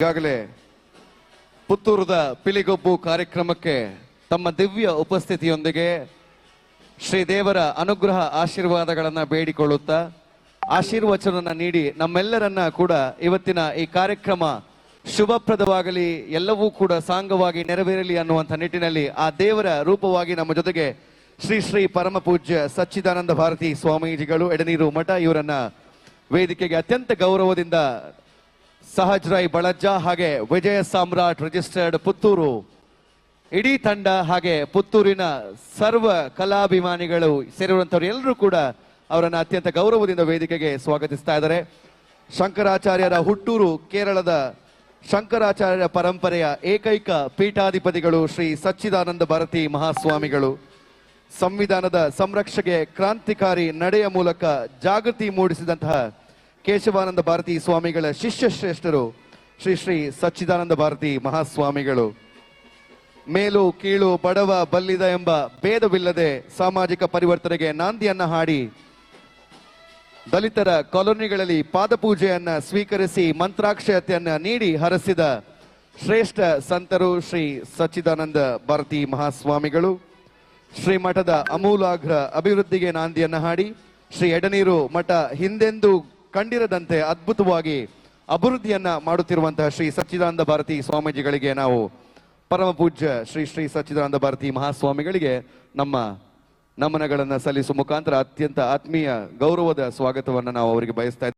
ಈಗಾಗಲೇ ಪುತ್ತೂರದ ಪಿಲಿಗೊಬ್ಬು ಕಾರ್ಯಕ್ರಮಕ್ಕೆ ತಮ್ಮ ದಿವ್ಯ ಉಪಸ್ಥಿತಿಯೊಂದಿಗೆ ಶ್ರೀದೇವರ ಅನುಗ್ರಹ ಆಶೀರ್ವಾದಗಳನ್ನು ಬೇಡಿಕೊಳ್ಳುತ್ತಾ ಆಶೀರ್ವಚನವನ್ನು ನೀಡಿ ನಮ್ಮೆಲ್ಲರನ್ನ ಕೂಡ ಇವತ್ತಿನ ಈ ಕಾರ್ಯಕ್ರಮ ಶುಭಪ್ರದವಾಗಲಿ, ಎಲ್ಲವೂ ಕೂಡ ಸಾಂಗವಾಗಿ ನೆರವೇರಲಿ ಅನ್ನುವಂಥ ನಿಟ್ಟಿನಲ್ಲಿ ಆ ದೇವರ ರೂಪವಾಗಿ ನಮ್ಮ ಜೊತೆಗೆ ಶ್ರೀ ಶ್ರೀ ಪರಮ ಪೂಜ್ಯ ಸಚ್ಚಿದಾನಂದ ಭಾರತಿ ಸ್ವಾಮೀಜಿಗಳು ಎಡನೀರು ಮಠ ಇವರನ್ನ ವೇದಿಕೆಗೆ ಅತ್ಯಂತ ಗೌರವದಿಂದ ಸಹಜ್ ರೈ ಬಳಜ್ಜ ಹಾಗೆ ವಿಜಯ ಸಾಮ್ರಾಟ್ ರಿಜಿಸ್ಟರ್ಡ್ ಪುತ್ತೂರು. ಇಡೀ ತಂಡ ಹಾಗೆ ಪುತ್ತೂರಿನ ಸರ್ವ ಕಲಾಭಿಮಾನಿಗಳು ಸೇರಿರುವಂತವ್ರು ಎಲ್ಲರೂ ಕೂಡ ಅವರನ್ನ ಅತ್ಯಂತ ಗೌರವದಿಂದ ವೇದಿಕೆಗೆ ಸ್ವಾಗತಿಸ್ತಾ ಇದ್ದಾರೆ. ಶಂಕರಾಚಾರ್ಯರ ಹುಟ್ಟೂರು, ಕೇರಳದ ಶಂಕರಾಚಾರ್ಯರ ಪರಂಪರೆಯ ಏಕೈಕ ಪೀಠಾಧಿಪತಿಗಳು ಶ್ರೀ ಸಚ್ಚಿದಾನಂದ ಭಾರತಿ ಮಹಾಸ್ವಾಮಿಗಳು. ಸಂವಿಧಾನದ ಸಂರಕ್ಷಣೆಗೆ ಕ್ರಾಂತಿಕಾರಿ ನಡೆಯ ಮೂಲಕ ಜಾಗೃತಿ ಮೂಡಿಸಿದಂತಹ ಕೇಶವಾನಂದ ಭಾರತಿ ಸ್ವಾಮಿಗಳ ಶಿಷ್ಯ ಶ್ರೇಷ್ಠರು ಶ್ರೀ ಶ್ರೀ ಸಚ್ಚಿದಾನಂದ ಭಾರತಿ ಮಹಾಸ್ವಾಮಿಗಳು. ಮೇಲು, ಕೀಳು, ಬಡವ, ಬಲ್ಲಿದ ಎಂಬ ಭೇದವಿಲ್ಲದೆ ಸಾಮಾಜಿಕ ಪರಿವರ್ತನೆಗೆ ನಾಂದಿಯನ್ನ ಹಾಡಿ ದಲಿತರ ಕಾಲೋನಿಗಳಲ್ಲಿ ಪಾದಪೂಜೆಯನ್ನ ಸ್ವೀಕರಿಸಿ ಮಂತ್ರಾಕ್ಷತೆಯನ್ನ ನೀಡಿ ಹರಸಿದ ಶ್ರೇಷ್ಠ ಸಂತರು ಶ್ರೀ ಸಚ್ಚಿದಾನಂದ ಭಾರತಿ ಮಹಾಸ್ವಾಮಿಗಳು. ಶ್ರೀ ಮಠದ ಅಮೂಲಾಗ್ರ ಅಭಿವೃದ್ಧಿಗೆ ನಾಂದಿಯನ್ನ ಹಾಡಿ ಶ್ರೀ ಎಡನೀರು ಮಠ ಹಿಂದೆಂದೂ ಕಂಡಿರದಂತೆ ಅದ್ಭುತವಾಗಿ ಅಭಿವೃದ್ಧಿಯನ್ನ ಮಾಡುತ್ತಿರುವಂತಹ ಶ್ರೀ ಸಚ್ಚಿದಾನಂದ ಭಾರತಿ ಸ್ವಾಮೀಜಿಗಳಿಗೆ ನಾವು ಪರಮ ಪೂಜ್ಯ ಶ್ರೀ ಶ್ರೀ ಸಚ್ಚಿದಾನಂದ ಭಾರತಿ ಮಹಾಸ್ವಾಮಿಗಳಿಗೆ ನಮ್ಮ ನಮನಗಳನ್ನು ಸಲ್ಲಿಸುವ ಮುಖಾಂತರ ಅತ್ಯಂತ ಆತ್ಮೀಯ ಗೌರವದ ಸ್ವಾಗತವನ್ನು ನಾವು ಅವರಿಗೆ ಬಯಸ್ತಾ